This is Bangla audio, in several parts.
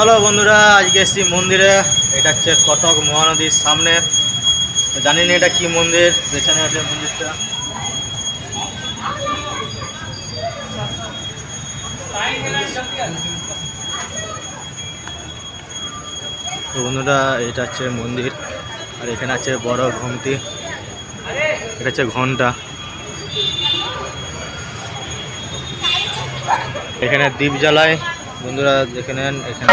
চলো বন্ধুরা, আজকে এসছি মন্দিরে। এটা হচ্ছে কটক মহানদীর সামনে। জানি না এটা কি মন্দির, পেছনে আছে মন্দিরটা। তো বন্ধুরা, এটা হচ্ছে মন্দির, আর এখানে আছে বড় ঘুমটি এটা হচ্ছে ঘণ্টা। এখানে দ্বীপ জ্বালায়। বন্ধুরা দেখে নেন এখানে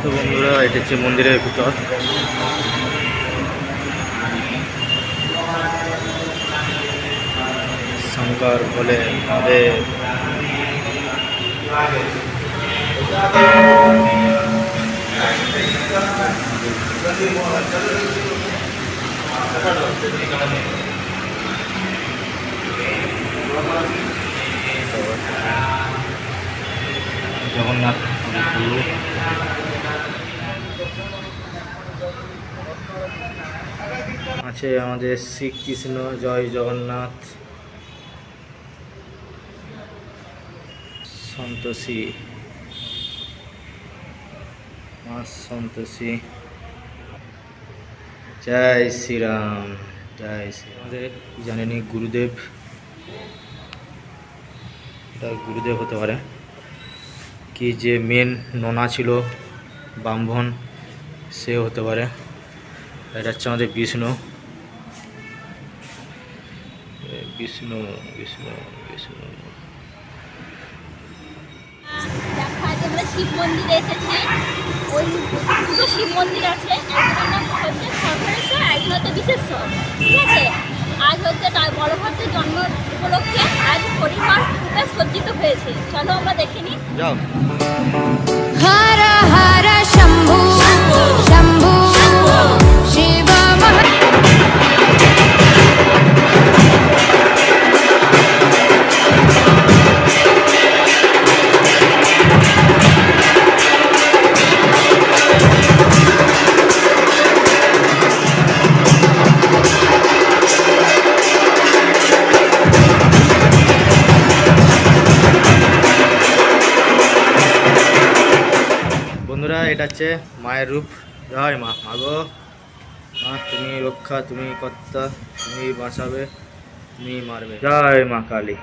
তো বন্ধুরা এটা হচ্ছে মন্দিরের ভিতর। শঙ্কর বলে জগন্নাথ আছে আমাদের শ্রীকৃষ্ণ জয় জগন্নাথ, সন্তোষী, মা সন্তোষী। জয় শ্রীরাম, জয় শ্রী আমাদের জানেনি গুরুদেব। এটা গুরুদেব হতে পারে। কি যে মেন নোনা ছিল, ব্রাহ্মণ সে হতে পারে। এটা হচ্ছে আমাদের বিষ্ণু। বিষ্ণু বিষ্ণু বিষ্ণু। শিব মন্দিরে এসেছি। ওই দুটো শিব মন্দির আছে। হচ্ছে সর্বেশ্বর একজন হচ্ছে বিশেশ্বর ঠিক আছে? আজ হচ্ছে তার বড়ভদ্রের জন্ম চলো আমরা দেখে নিই। যাও। বন্ধুরা, এটা হচ্ছে মায়ের রূপ। জয় মা। মাগো মা, তুমি রক্ষা, তুমি কর্তা, তুমি বাঁচাবে, তুমি মারবে। জয় মা কালী।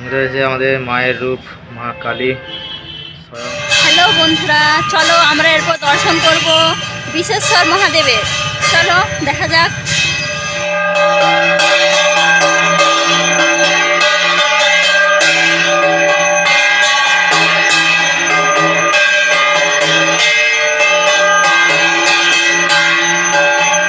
হচ্ছে আমাদের মায়ের রূপ, মা কালী। হ্যালো বন্ধুরা, চলো আমরা এরপর দর্শন করব বিশেশ্বর মহাদেবের। চলো, দেখা যাক।